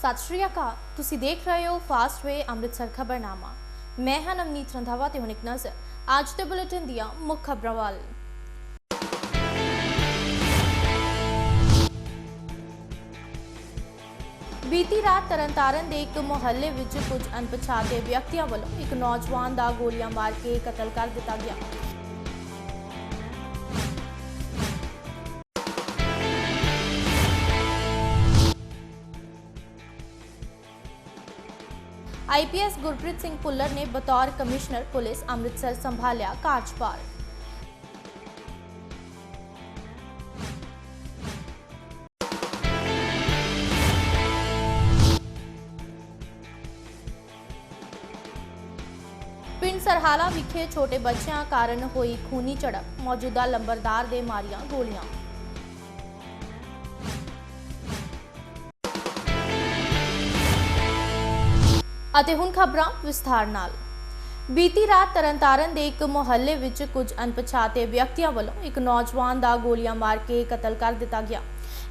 ਸਤਿ ਸ਼੍ਰੀ ਅਕਾਲ। ਤੁਸੀਂ ਦੇਖ ਰਹੇ ਹੋ ਫਾਸਟ ਵੇ ਅੰਮ੍ਰਿਤਸਰ ਖਬਰਨਾਮਾ। ਮੈਂ ਹਾਂ ਨਵਨੀਤ ਰੰਧਾਵਾ ਤੇ ਹੁਣ ਇੱਕ ਨਜ਼ਰ। ਅੱਜ ਦੇ ਬੁਲੇਟਿਨ ਦੀਆਂ ਮੁੱਖ ਖਬਰਾਂ ਵੱਲ। ਬੀਤੀ ਰਾਤ ਤਰਨਤਾਰਨ ਦੇ ਇੱਕ ਮੁਹੱਲੇ ਵਿੱਚ ਕੁਝ ਅਣਪਛਾਤੇ ਵਿਅਕਤੀਆਂ ਵੱਲੋਂ ਇੱਕ ਨੌਜਵਾਨ ਦਾ ਗੋਲੀਆਂ ਮਾਰ ਕੇ ਕਤਲ ਕਰ ਦਿੱਤਾ ਗਿਆ। ਆਈਪੀਐਸ ਗੁਰਪ੍ਰੀਤ ਸਿੰਘ ਭੁੱਲਰ ਨੇ ਬਤੌਰ ਕਮਿਸ਼ਨਰ ਪੁਲਿਸ ਅੰਮ੍ਰਿਤਸਰ ਸੰਭਾਲਿਆ ਕਾਰਜਭਾਰ ਪਿੰਡ ਸਰਹਾਲਾ ਵਿਖੇ ਛੋਟੇ ਬੱਚਿਆਂ ਕਾਰਨ ਹੋਈ ਖੂਨੀ ਝੜਪ। ਮੌਜੂਦਾ ਲੰਬਰਦਾਰ ਦੇ ਮਾਰੀਆਂ ਗੋਲੀਆਂ। ਅਤੇ ਹੁਣ ਖਬਰਾਂ ਵਿਸਥਾਰ ਨਾਲ। ਬੀਤੀ ਰਾਤ ਤਰਨਤਾਰਨ ਦੇ ਇੱਕ ਮੁਹੱਲੇ ਵਿੱਚ ਕੁਝ ਅਣਪਛਾਤੇ ਵਿਅਕਤੀਆਂ ਵੱਲੋਂ ਇੱਕ ਨੌਜਵਾਨ ਦਾ ਗੋਲੀਆਂ ਮਾਰ ਕੇ ਕਤਲ ਕਰ ਦਿੱਤਾ ਗਿਆ।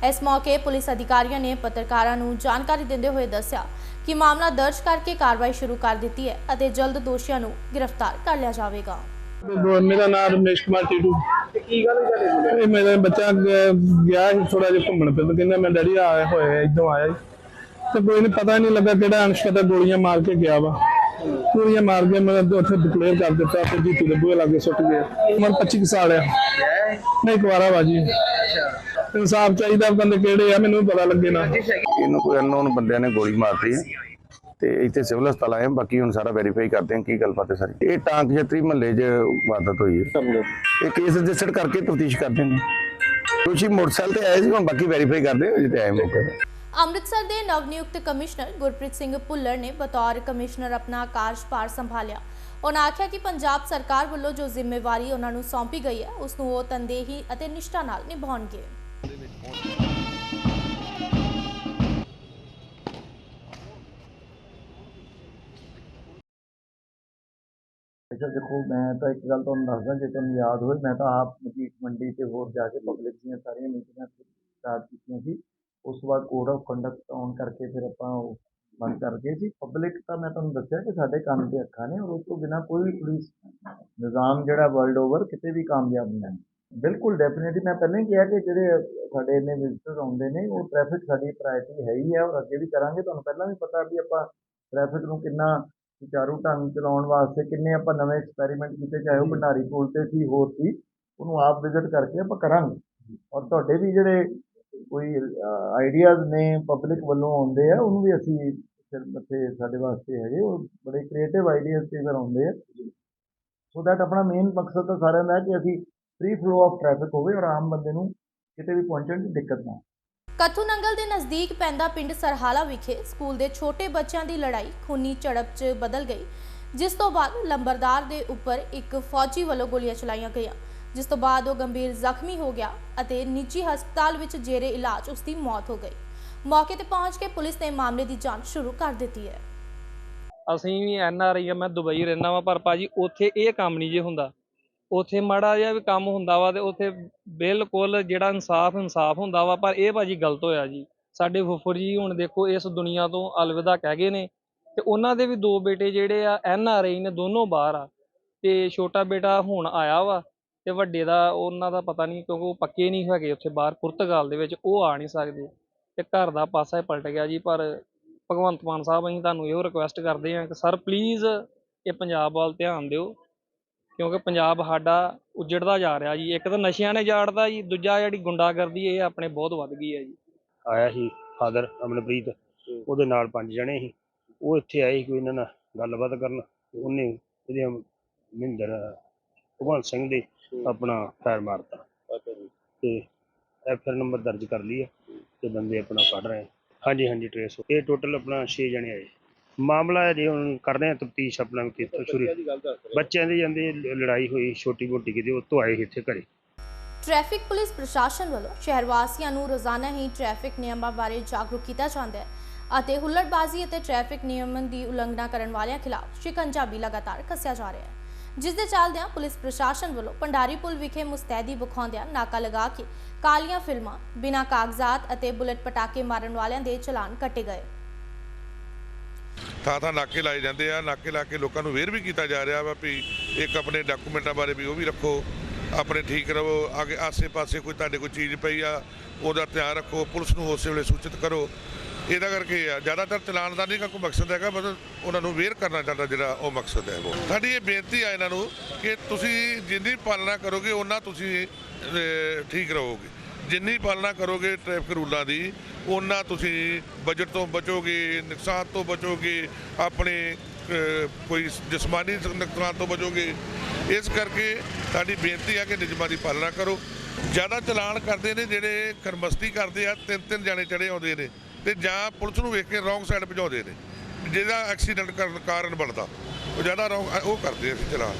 ਇਸ ਮੌਕੇ ਪੁਲਿਸ ਅਧਿਕਾਰੀਆਂ ਨੇ ਪੱਤਰਕਾਰਾਂ ਨੂੰ ਜਾਣਕਾਰੀ ਦਿੰਦੇ ਹੋਏ ਦੱਸਿਆ ਕਿ ਮਾਮਲਾ ਦਰਜ ਕਰਕੇ ਕਾਰਵਾਈ ਸ਼ੁਰੂ ਕਰ ਦਿੱਤੀ ਹੈ ਅਤੇ ਜਲਦ ਦੋਸ਼ੀਆਂ ਨੂੰ ਗ੍ਰਿਫਤਾਰ ਕਰ ਲਿਆ ਜਾਵੇਗਾ। ਮੇਰਾ ਨਾਮ ਰਮੇਸ਼ ਕੁਮਾਰ ਟੀਟੂ ਕੀ ਗੱਲ ਹੋਈ ਤੁਹਾਡੇ ਇਹ ਮੇਰਾ ਬੱਚਾ ਗਿਆ ਸੀ ਥੋੜਾ ਜਿਹਾ ਘੁੰਮਣ ਫਿਰ ਕਹਿੰਦਾ ਮੈਂ ਡੈਡੀ ਆਇਆ ਹੋਇਆ ਇਦੋਂ ਆਇਆ ਸੀ। ਤੇ ਕੋਈ ਨਹੀਂ ਪਤਾ ਨਹੀਂ ਲੱਗਾ ਕਿਹੜਾ ਅਨਸ਼ਕਤਾ ਗੋਲੀਆਂ ਮਾਰ ਕੇ ਗਿਆ ਵਾ। ਗੋਲੀਆਂ ਮਾਰ ਕੇ ਮੈਂ ਉੱਥੇ ਡਿਕਲੇਅਰ ਕਰ ਦਿੱਤਾ ਤੇ ਜੀਤੀ ਦੇ ਬੂਹੇ ਲਾਗੇ ਸੁੱਟ ਗਿਆ ਉਮਰ 25 ਸਾਲ ਆ। ਨਹੀਂ, ਕੁਵਾਰਾ ਬਾਜੀ ਇਨਸਾਫ ਚਾਹੀਦਾ ਬੰਦੇ ਕਿਹੜੇ ਆ, ਮੈਨੂੰ ਪਤਾ ਲੱਗੇ ਨਾ। ਇਹਨੂੰ ਕੋਈ ਅਨਨੋਨ ਬੰਦਿਆਂ ਨੇ ਗੋਲੀ ਮਾਰਤੀ ਹੈ ਤੇ ਇੱਥੇ ਸਿਵਲ ਹਸਪਤਾਲ ਆਏ ਬਾਕੀ ਹੁਣ ਸਾਰਾ ਵੈਰੀਫਾਈ ਕਰਦੇ ਹਾਂ ਕੀ ਗੱਲਬਾਤ ਹੈ ਸਾਰੀ। ਇਹ ਟਾਂਕ ਜੱਤਰੀ ਮਹੱਲੇ 'ਚ ਵਾਰਦਾਤ ਹੋਈ ਹੈ। ਇਹ ਕੇਸ ਰਜਿਸਟਰ ਕਰਕੇ ਤਫਤੀਸ਼ ਕਰਦੇ ਨੇ। ਤੁਸੀਂ ਮੋਟਰਸਾਈਕਲ ਤੇ ਆਏ ਸੀ, ਹੁਣ ਬਾਕੀ ਵੈਰੀਫਾਈ ਕਰਦੇ ਹਾਂ ਜਿੱਤੇ ਆਏ ਮੌਕੇ ਤੇ। ਅੰਮ੍ਰਿਤਸਰ ਦੇ ਨਵਨਿਯੁਕਤ ਕਮਿਸ਼ਨਰ ਗੁਰਪ੍ਰੀਤ ਸਿੰਘ ਭੁੱਲਰ ਨੇ ਬਤੌਰ ਕਮਿਸ਼ਨਰ ਆਪਣਾ ਕਾਰਜਭਾਰ ਸੰਭਾਲਿਆ। ਉਹਨਾਂ ਆਖਿਆ ਕਿ ਪੰਜਾਬ ਸਰਕਾਰ ਵੱਲੋਂ ਜੋ ਜ਼ਿੰਮੇਵਾਰੀ ਉਹਨਾਂ ਨੂੰ ਸੌਂਪੀ ਗਈ ਹੈ, ਉਸ ਨੂੰ ਉਹ ਤਨਦੇਹੀ ਅਤੇ ਨਿਸ਼ਠਾ ਨਾਲ ਨਿਭਾਉਣਗੇ। ਅੱਛਾ, ਦੇਖੋ, ਮੈਂ ਤਾਂ ਇੱਕ ਗੱਲ ਤੁਹਾਨੂੰ ਦੱਸਦਾ, ਜੇ ਤੁਹਾਨੂੰ ਯਾਦ ਹੋਵੇ, ਮੈਂ ਤਾਂ ਆਪ ਮਜੀਠ ਮੰਡੀ ਤੇ ਹੋਰ ਜਾ ਕੇ ਪਬਲਿਕ ਦੀਆਂ ਸਾਰੀਆਂ ਮੀਟਿੰਗਾਂ ਸਟਾਰਟ ਕੀਤੀਆਂ ਸੀ। ਉਸ ਤੋਂ ਬਾਅਦ ਕੋਡ ਆਫ ਕੰਡਕਟ ਆਨ ਕਰਕੇ ਫਿਰ ਆਪਾਂ ਉਹ ਬੰਦ ਕਰ ਗਏ ਸੀ। ਪਬਲਿਕ ਤਾਂ ਮੈਂ ਤੁਹਾਨੂੰ ਦੱਸਿਆ ਕਿ ਸਾਡੇ ਕੰਮ ਤੇ ਅੱਖਾਂ ਨੇ, ਔਰ ਉਸ ਤੋਂ ਬਿਨਾਂ ਕੋਈ ਵੀ ਪੁਲਿਸ ਨਿਜ਼ਾਮ ਜਿਹੜਾ ਵਰਲਡ ਓਵਰ ਕਿਤੇ ਵੀ ਕਾਮਯਾਬ ਨਹੀਂ ਹੈ। ਬਿਲਕੁਲ ਡੈਫੀਨਿਟਲੀ ਮੈਂ ਪਹਿਲਾਂ ਹੀ ਕਿਹਾ ਕਿ ਜਿਹੜੇ ਸਾਡੇ ਇੰਨੇ ਵਿਜ਼ਟਰ ਆਉਂਦੇ ਨੇ, ਉਹ ਟ੍ਰੈਫਿਕ ਸਾਡੀ ਪ੍ਰਾਇੋਰਟੀ ਹੈ ਹੀ ਹੈ, ਔਰ ਅੱਗੇ ਵੀ ਕਰਾਂਗੇ। ਤੁਹਾਨੂੰ ਪਹਿਲਾਂ ਵੀ ਪਤਾ ਵੀ ਆਪਾਂ ਟ੍ਰੈਫਿਕ ਨੂੰ ਕਿੰਨਾ ਸੁਚਾਰੂ ਢੰਗ ਚਲਾਉਣ ਵਾਸਤੇ ਕਿੰਨੇ ਆਪਾਂ ਨਵੇਂ ਐਕਸਪੈਰੀਮੈਂਟ ਕੀਤੇ, ਚਾਹੇ ਉਹ ਭੰਡਾਰੀ ਪੁਲ ਤੇ ਸੀ, ਹੋਰ ਸੀ, ਉਹਨੂੰ ਆਪ ਵਿਜ਼ਿਟ ਕਰਕੇ ਆਪਾਂ ਕਰਾਂਗੇ। ਔਰ ਤੁਹਾਡੇ ਵੀ ਜਿਹੜੇ ਕੋਈ ਆਈਡੀਆਜ਼ ਨੇ ਪਬਲਿਕ ਵੱਲੋਂ ਆਉਂਦੇ ਆ ਉਹਨੂੰ ਵੀ ਅਸੀਂ ਸਿਰ ਮੱਥੇ ਸਾਡੇ ਵਾਸਤੇ ਹੈਗੇ ਉਹ ਬੜੇ ਕ੍ਰੀਏਟਿਵ ਆਈਡੀਆਜ਼ ਕਈ ਵਾਰ ਆਉਂਦੇ ਆ। ਸੋ ਦੈਟ ਆਪਣਾ ਮੇਨ ਮਕਸਦ ਤਾਂ ਸਾਰਿਆਂ ਦਾ ਹੈ ਕਿ ਅਸੀਂ ਫ੍ਰੀ ਫਲੋ ਆਫ ਟ੍ਰੈਫਿਕ ਹੋਵੇ ਔਰ ਆਮ ਬੰਦੇ ਨੂੰ ਕਿਤੇ ਵੀ ਪਹੁੰਚਣ ਦੀ ਦਿੱਕਤ ਨਾ ਕੱਥੂ ਨੰਗਲ ਦੇ ਨਜ਼ਦੀਕ ਪੈਂਦਾ ਪਿੰਡ ਸਰਹਾਲਾ ਵਿਖੇ ਸਕੂਲ ਦੇ ਛੋਟੇ ਬੱਚਿਆਂ ਦੀ ਲੜਾਈ ਖੂਨੀ ਝੜਪ 'ਚ ਬਦਲ ਗਈ ਜਿਸ ਤੋਂ ਬਾਅਦ ਲੰਬਰਦਾਰ ਦੇ ਉੱਪਰ ਇੱਕ ਫੌਜੀ ਵੱਲੋਂ ਗੋਲੀਆਂ ਚਲਾਈਆਂ ਗਈਆਂ। ਜਿਸ ਤੋਂ ਬਾਅਦ ਉਹ ਗੰਭੀਰ ਜ਼ਖਮੀ ਹੋ ਗਿਆ ਅਤੇ ਨਿੱਜੀ ਹਸਪਤਾਲ ਵਿੱਚ ਜੇਰੇ ਇਲਾਜ ਉਸ ਦੀ ਮੌਤ ਹੋ ਗਈ। ਮੌਕੇ ਤੇ ਪਹੁੰਚ ਕੇ ਪੁਲਿਸ ਨੇ ਮਾਮਲੇ ਦੀ ਜਾਂਚ ਸ਼ੁਰੂ ਕਰ ਦਿੱਤੀ ਹੈ। ਅਸੀਂ ਵੀ ਐਨ ਆਰ ਆਈ ਆ, ਮੈਂ ਦੁਬਈ ਰਹਿਣਾ ਵਾਂ, ਪਰ ਭਾਜੀ ਉੱਥੇ ਇਹ ਕੰਮ ਨਹੀਂ ਜੇ ਹੁੰਦਾ। ਉੱਥੇ ਮਾੜਾ ਜਿਹਾ ਵੀ ਕੰਮ ਹੁੰਦਾ ਵਾ ਤੇ ਉੱਥੇ ਬਿਲਕੁਲ ਜਿਹੜਾ ਇਨਸਾਫ ਇਨਸਾਫ ਹੁੰਦਾ ਵਾ, ਪਰ ਇਹ ਭਾਜੀ ਗਲਤ ਹੋਇਆ ਜੀ। ਸਾਡੇ ਫੁੱਫੜ ਜੀ ਹੁਣ ਦੇਖੋ ਇਸ ਦੁਨੀਆ ਤੋਂ ਅਲਵਿਦਾ ਕਹਿ ਗਏ ਨੇ ਤੇ ਉਹਨਾਂ ਦੇ ਵੀ ਦੋ ਬੇਟੇ ਜਿਹੜੇ ਆ, ਐਨ ਆਰ ਆਈ ਨੇ ਦੋਨੋਂ ਬਾਹਰ ਆ ਤੇ ਛੋਟਾ ਬੇਟਾ ਹੁਣ ਆਇਆ ਵਾ ਤੇ ਵੱਡੇ ਦਾ ਉਹਨਾਂ ਦਾ ਪਤਾ ਨਹੀਂ ਕਿਉਂਕਿ ਉਹ ਪੱਕੇ ਨਹੀਂ ਹੈਗੇ ਉੱਥੇ ਬਾਹਰ, ਪੁਰਤਗਾਲ ਦੇ ਵਿੱਚ ਉਹ ਆ ਨਹੀਂ ਸਕਦੇ ਤੇ ਘਰ ਦਾ ਪਾਸਾ ਹੀ ਪਲਟ ਗਿਆ ਜੀ, ਪਰ ਭਗਵੰਤ ਮਾਨ ਸਾਹਿਬ, ਅਸੀਂ ਤੁਹਾਨੂੰ ਇਹੋ ਰਿਕੁਐਸਟ ਕਰਦੇ ਹਾਂ ਕਿ ਸਰ ਪਲੀਜ਼ ਇਹ ਪੰਜਾਬ ਵੱਲ ਧਿਆਨ ਦਿਓ ਕਿਉਂਕਿ ਪੰਜਾਬ ਸਾਡਾ ਉਜੜਦਾ ਜਾ ਰਿਹਾ ਜੀ, ਇੱਕ ਤਾਂ ਨਸ਼ਿਆਂ ਨੇ ਜਾੜਦਾ ਜੀ, ਦੂਜਾ ਜਿਹੜੀ ਗੁੰਡਾਗਰਦੀ ਇਹ ਆਪਣੇ ਬਹੁਤ ਵੱਧ ਗਈ ਹੈ ਜੀ। ਆਇਆ ਸੀ ਫਾਦਰ ਅਮਨਪ੍ਰੀਤ, ਉਹਦੇ ਨਾਲ ਪੰਜ ਜਣੇ ਸੀ, ਉਹ ਇੱਥੇ ਆਏ ਸੀ ਕੋਈ ਇਹਨਾਂ ਨਾਲ ਗੱਲਬਾਤ ਕਰਨ, ਉਹਨੇ ਇਹਦੇ ਮਹਿੰਦਰ, ਭਗਵੰਤ ਸਿੰਘ ਦੇ ਆਪਣਾ ਫਾਇਰ ਮਾਰਤਾ। ਤੇ ਐਫਆਰ ਨੰਬਰ ਦਰਜ ਕਰ ਲਈ ਹੈ ਤੇ ਬੰਦੇ ਆਪਣਾ ਕੱਢ ਰਹੇ ਹਾਂਜੀ ਹਾਂਜੀ ਟ੍ਰੇਸ ਇਹ ਟੋਟਲ ਆਪਣਾ 6 ਜਣੇ ਆਏ। ਮਾਮਲਾ ਹੈ ਜੀ ਹੁਣ ਕਰ ਰਹੇ ਹਾਂ ਤਫਤੀਸ਼ ਆਪਣਾ ਵੀ ਕਿੱਥੋਂ ਸ਼ੁਰੂ। ਬੱਚਿਆਂ ਦੀ ਜਾਂਦੇ ਲੜਾਈ ਹੋਈ ਛੋਟੀ ਮੋਟੀ ਕਿਤੇ ਉਹ ਤੋਂ ਆਏ ਇੱਥੇ ਘਰੇ। ਟ੍ਰੈਫਿਕ ਪੁਲਿਸ ਪ੍ਰਸ਼ਾਸਨ ਵੱਲੋਂ ਸ਼ਹਿਰ ਵਾਸੀਆਂ ਨੂੰ ਰੋਜ਼ਾਨਾ ਹੀ ਟ੍ਰੈਫਿਕ ਨਿਯਮਾਂ ਬਾਰੇ ਜਾਗਰੂਕ ਕੀਤਾ ਜਾਂਦਾ ਹੈ ਅਤੇ ਹੁੱਲੜਬਾਜ਼ੀ ਅਤੇ ਟ੍ਰੈਫਿਕ ਨਿਯਮਨ ਦੀ ਉਲੰਘਣਾ ਕਰਨ ਵਾਲਿਆਂ ਖਿਲਾਫ ਸ਼ਿਕੰਜਾ ਵੀ ਲਗਾਤਾਰ ਕੱਸਿਆ ਜਾ ਰਿਹਾ ਹੈ। ਜਿਸ ਦੇ ਚੱਲਦਿਆਂ ਪੁਲਿਸ ਪ੍ਰਸ਼ਾਸਨ ਵੱਲੋਂ ਪੰਡਾਰੀ ਪੁਲ ਵਿਖੇ ਮੁਸਤੈਦੀ ਵਿਖਾਉਂਦਿਆਂ ਨਾਕਾ ਲਗਾ ਕੇ ਕਾਲੀਆਂ ਫਿਲਮਾਂ, ਬਿਨਾਂ ਕਾਗਜ਼ਾਤ ਅਤੇ ਬੁਲਟ ਪਟਾਕੇ ਮਾਰਨ ਵਾਲਿਆਂ ਦੇ ਚਲਾਨ ਕੱਟੇ ਗਏ। ਥਾਂ ਥਾਂ ਨਾਕੇ ਲਾਏ ਜਾਂਦੇ ਆ। ਨਾਕੇ ਲਾ ਕੇ ਲੋਕਾਂ ਨੂੰ ਵੇਰ ਵੀ ਕੀਤਾ ਜਾ ਰਿਹਾ ਵਾ ਵੀ ਇੱਕ ਆਪਣੇ ਡਾਕੂਮੈਂਟਾਂ ਬਾਰੇ ਵੀ ਉਹ ਵੀ ਰੱਖੋ, ਆਪਣੇ ਠੀਕ ਰਹੋ ਆਗੇ ਆਸੇ-ਪਾਸੇ ਕੋਈ ਤੁਹਾਡੇ ਕੋਈ ਚੀਜ਼ ਪਈ ਆ, ਉਹਦਾ ਧਿਆਨ ਰੱਖੋ, ਪੁਲਿਸ ਨੂੰ ਉਸੇ ਵੇਲੇ ਸੂਚਿਤ ਕਰੋ। ਇਹਦਾ ਕਰਕੇ ਆ, ਜ਼ਿਆਦਾਤਰ ਚਲਾਨ ਦਾ ਨਹੀਂ ਕੋਈ ਮਕਸਦ ਹੈਗਾ, ਮਤਲਬ ਉਹਨਾਂ ਨੂੰ ਵੇਅਰ ਕਰਨਾ ਚਾਹੁੰਦਾ ਜਿਹੜਾ ਉਹ ਮਕਸਦ ਹੈ ਉਹ। ਸਾਡੀ ਇਹ ਬੇਨਤੀ ਆ ਇਹਨਾਂ ਨੂੰ ਕਿ ਤੁਸੀਂ ਜਿੰਨੀ ਪਾਲਣਾ ਕਰੋਗੇ ਉਹਨਾਂ ਤੁਸੀਂ ਠੀਕ ਰਹੋਗੇ। ਜਿੰਨੀ ਪਾਲਣਾ ਕਰੋਗੇ ਟ੍ਰੈਫਿਕ ਰੂਲਾਂ ਦੀ ਉਹਨਾਂ ਤੁਸੀਂ ਬਜਟ ਤੋਂ ਬਚੋਗੇ, ਨੁਕਸਾਨ ਤੋਂ ਬਚੋਗੇ, ਆਪਣੇ ਕੋਈ ਜਿਸਮਾਨੀ ਨੁਕਸਾਨ ਤੋਂ ਬਚੋਗੇ। ਇਸ ਕਰਕੇ ਸਾਡੀ ਬੇਨਤੀ ਆ ਕਿ ਨਿਯਮਾਂ ਦੀ ਪਾਲਣਾ ਕਰੋ। ਜ਼ਿਆਦਾ ਚਲਾਨ ਕਰਦੇ ਨੇ ਜਿਹੜੇ ਖਰਮਸਤੀ ਕਰਦੇ ਆ ਤਿੰਨ ਤਿੰਨ ਜਾਣੇ ਚੜੇ ਆਉਂਦੇ ਨੇ। ਤੇ ਜਾਂ ਪੁਲਿਸ ਨੂੰ ਵੇਖ ਕੇ ਰੌਂਗ ਸਾਈਡ ਭਜਾਉਂਦੇ ਨੇ, ਜਿਹਦਾ ਐਕਸੀਡੈਂਟ ਕਰਨ ਕਾਰਨ ਬਣਦਾ। ਉਹ ਜ਼ਿਆਦਾ ਰੌਂਗ ਉਹ ਕਰਦੇ ਆ ਅਸੀਂ ਚਲਾਨ।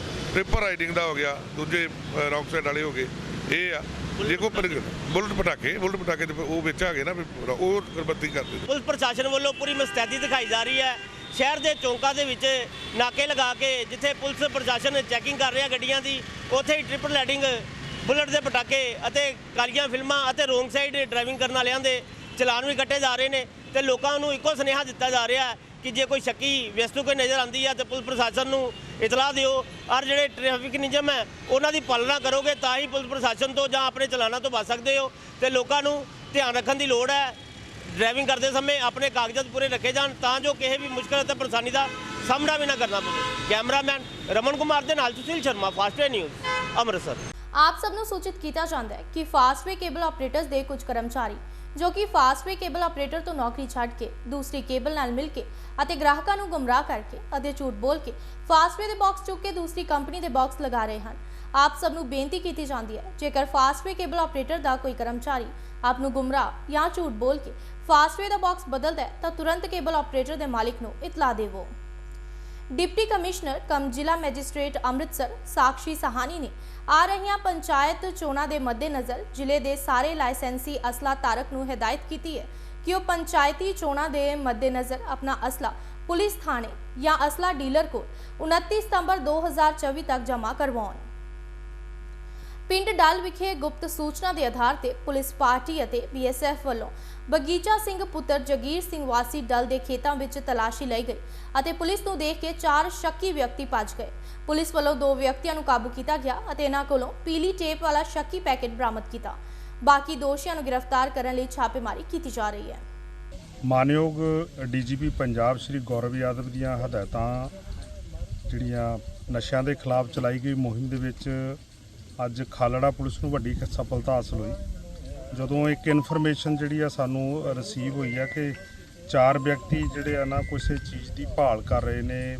ਰਾਈਡਿੰਗ ਦਾ ਹੋ ਗਿਆ, ਦੂਜੇ ਰੌਂਗ ਸਾਈਡ ਵਾਲੇ ਹੋ ਗਏ। ਇਹ ਆ, ਜੇ ਕੋ ਬੁਲਟ ਪਟਾਕੇ ਬੁਲਟ ਪਟਾਕੇ ਤੇ ਉਹ ਵਿੱਚ ਆ ਗਏ ਨਾ ਉਹ ਖਰਮਸਤੀ ਕਰਦੇ ਪੁਲਿਸ ਪ੍ਰਸ਼ਾਸਨ ਵੱਲੋਂ ਪੂਰੀ ਮਸਤੈਦੀ ਦਿਖਾਈ ਜਾ ਰਹੀ ਹੈ। ਸ਼ਹਿਰ ਦੇ ਚੌਂਕਾਂ ਦੇ ਵਿੱਚ ਨਾਕੇ ਲਗਾ ਕੇ, ਜਿੱਥੇ ਪੁਲਿਸ ਪ੍ਰਸ਼ਾਸਨ ਚੈਕਿੰਗ ਕਰ ਰਿਹਾ ਗੱਡੀਆਂ ਦੀ, ਉੱਥੇ ਹੀ ਟ੍ਰਿਪਲ ਲੈਡਿੰਗ ਬੁਲਟ ਦੇ ਪਟਾਕੇ ਅਤੇ ਕਾਲੀਆਂ ਫਿਲਮਾਂ ਅਤੇ ਰੋਂਗ ਸਾਈਡ ਡਰਾਈਵਿੰਗ ਕਰਨ ਵਾਲਿਆਂ ਦੇ ਚਲਾਨ ਵੀ ਕੱਟੇ ਜਾ ਰਹੇ ਨੇ ਤੇ ਲੋਕਾਂ ਨੂੰ ਇੱਕੋ ਸੁਨੇਹਾ ਦਿੱਤਾ ਜਾ ਰਿਹਾ ਕਿ ਜੇ ਕੋਈ ਸ਼ੱਕੀ ਵਸਤੂ ਕੋਈ ਨਜ਼ਰ ਆਉਂਦੀ ਹੈ ਤੇ ਪੁਲਿਸ ਪ੍ਰਸ਼ਾਸਨ ਨੂੰ ਇਤਲਾਹ ਦਿਓ। ਔਰ ਜਿਹੜੇ ਟ੍ਰੈਫਿਕ ਨਿਯਮ ਹੈ, ਉਹਨਾਂ ਦੀ ਪਾਲਣਾ ਕਰੋਗੇ ਤਾਂ ਹੀ ਪੁਲਿਸ ਪ੍ਰਸ਼ਾਸਨ ਤੋਂ ਜਾਂ ਆਪਣੇ ਚਲਾਨਾਂ ਤੋਂ ਬਚ ਸਕਦੇ ਹੋ ਤੇ ਲੋਕਾਂ ਨੂੰ ਧਿਆਨ ਰੱਖਣ ਦੀ ਲੋੜ ਹੈ। ਡਰਾਈਵਿੰਗ ਕਰਦੇ ਸਮੇਂ ਆਪਣੇ ਕਾਗਜ਼ਾਤ ਪੂਰੇ ਰੱਖੇ ਜਾਣ ਤਾਂ ਜੋ ਕਿਸੇ ਵੀ ਮੁਸ਼ਕਲ ਅਤੇ ਪਰੇਸ਼ਾਨੀ ਦਾ ਸਾਹਮਣਾ ਵੀ ਨਾ ਕਰਨਾ ਪਵੇ। ਕੈਮਰਾਮੈਨ ਰਮਨ ਕੁਮਾਰ ਦੇ ਨਾਲ ਸੁਸ਼ੀਲ ਸ਼ਰਮਾ ਫਾਸਟਵੇ ਨਿਊਜ਼ ਅੰਮ੍ਰਿਤਸਰ। ਆਪ ਸਭ ਨੂੰ ਸੂਚਿਤ ਕੀਤਾ ਜਾਂਦਾ ਹੈ ਕਿ ਫਾਸਟਵੇ ਕੇਬਲ ਆਪਰੇਟਰਸ ਦੇ ਕੁਝ ਕਰਮਚਾਰੀ ਜੋ ਕਿ ਫਾਸਟਵੇ ਕੇਬਲ ਆਪਰੇਟਰ ਤੋਂ ਨੌਕਰੀ ਛੱਡ ਕੇ, ਦੂਸਰੀ ਕੇਬਲ ਨਾਲ ਮਿਲ ਕੇ ਅਤੇ ਗ੍ਰਾਹਕਾਂ ਨੂੰ ਗੁੰਮਰਾਹ ਕਰਕੇ ਅਤੇ ਝੂਠ ਬੋਲ ਕੇ ਫਾਸਟਵੇ ਦੇ ਬਾਕਸ ਚੁੱਕ ਕੇ ਦੂਸਰੀ ਕੰਪਨੀ ਦੇ ਬਾਕਸ ਲਗਾ ਰਹੇ ਹਨ। ਆਪ ਸਭ ਨੂੰ ਬੇਨਤੀ ਕੀਤੀ ਜਾਂਦੀ ਹੈ, ਜੇਕਰ ਫਾਸਟਵੇ ਕੇਬਲ ਆਪਰੇਟਰ ਦਾ ਕੋਈ ਕਰਮਚਾਰੀ ਆਪ ਨੂੰ ਗੁੰਮਰਾਹ ਜਾਂ ਝੂਠ ਬੋਲ ਕੇ ਫਾਸਟਵੇ ਦਾ ਬਾਕਸ ਬਦਲਦਾ ਹੈ, ਤਾਂ ਤੁਰੰਤ ਕੇਬਲ ਆਪਰੇਟਰ ਦੇ ਮਾਲਿਕ ਨੂੰ ਇਤਲਾਹ ਦੇਵੋ। ਡਿਪਟੀ ਕਮਿਸ਼ਨਰ ਕਮ ਜ਼ਿਲ੍ਹਾ ਮੈਜਿਸਟ੍ਰੇਟ ਅੰਮ੍ਰਿਤਸਰ ਸਾਕਸ਼ੀ ਸਹਾਨੀ ਨੇ ਆ ਰਹੀਆਂ ਪੰਚਾਇਤ ਚੋਣਾਂ ਦੇ ਮੱਦੇਨਜ਼ਰ ਜ਼ਿਲ੍ਹੇ ਦੇ ਸਾਰੇ ਲਾਇਸੈਂਸੀ ਅਸਲਾ ਧਾਰਕ ਨੂੰ ਹਦਾਇਤ ਕੀਤੀ ਹੈ ਕਿ ਉਹ ਪੰਚਾਇਤੀ ਚੋਣਾਂ ਦੇ ਮੱਦੇਨਜ਼ਰ ਆਪਣਾ ਅਸਲਾ ਪੁਲਿਸ ਥਾਣੇ ਜਾਂ ਅਸਲਾ ਡੀਲਰ ਕੋਲ 29 ਸਤੰਬਰ 2024 ਤੱਕ ਜਮ੍ਹਾਂ ਕਰਵਾਉਣ। ਪਿੰਡ ਡਲ ਵਿਖੇ ਗੁਪਤ ਸੂਚਨਾ ਦੇ ਆਧਾਰ ਤੇ ਪੁਲਿਸ ਪਾਰਟੀ ਅਤੇ ਬੀਐਸਐਫ ਵੱਲੋਂ ਬਗੀਚਾ ਸਿੰਘ ਪੁੱਤਰ ਜਗੀਰ ਸਿੰਘ ਵਾਸੀ ਡਲ ਦੇ ਖੇਤਾਂ ਵਿੱਚ ਤਲਾਸ਼ੀ ਲਈ ਗਈ ਅਤੇ ਪੁਲਿਸ ਨੂੰ ਦੇਖ ਕੇ ਚਾਰ ਸ਼ੱਕੀ ਵਿਅਕਤੀ ਭੱਜ ਗਏ। ਪੁਲਿਸ ਵੱਲੋਂ ਦੋ ਵਿਅਕਤੀਆਂ ਨੂੰ ਕਾਬੂ ਕੀਤਾ ਗਿਆ ਅਤੇ ਇਹਨਾਂ ਕੋਲੋਂ ਪੀਲੀ ਟੇਪ ਵਾਲਾ ਸ਼ੱਕੀ ਪੈਕੇਟ ਬਰਾਮਦ ਕੀਤਾ। ਬਾਕੀ ਦੋਸ਼ੀਆਂ ਨੂੰ ਗ੍ਰਿਫਤਾਰ ਕਰਨ ਲਈ ਛਾਪੇਮਾਰੀ ਕੀਤੀ ਜਾ ਰਹੀ ਹੈ। ਮਾਨਯੋਗ ਡੀਜੀਪੀ ਪੰਜਾਬ ਸ਼੍ਰੀ ਗੌਰਵ ਯਾਦਵ ਦੀਆਂ ਹਦਾਇਤਾਂ ਜਿਹੜੀਆਂ ਨਸ਼ਿਆਂ ਦੇ ਖਿਲਾਫ ਚਲਾਈ ਗਈ ਮੁਹਿੰਮ ਦੇ ਵਿੱਚ ਅੱਜ ਖਾਲੜਾ ਪੁਲਿਸ ਨੂੰ ਵੱਡੀ ਸਫਲਤਾ ਹਾਸਲ ਹੋਈ। ਜਦੋਂ ਇੱਕ ਇਨਫੋਰਮੇਸ਼ਨ ਜਿਹੜੀ ਆ ਸਾਨੂੰ ਰਿਸੀਵ ਹੋਈ ਆ ਕਿ ਚਾਰ ਵਿਅਕਤੀ ਜਿਹੜੇ ਆ ਨਾ ਕਿਸੇ ਚੀਜ਼ ਦੀ ਭਾਲ ਕਰ ਰਹੇ ਨੇ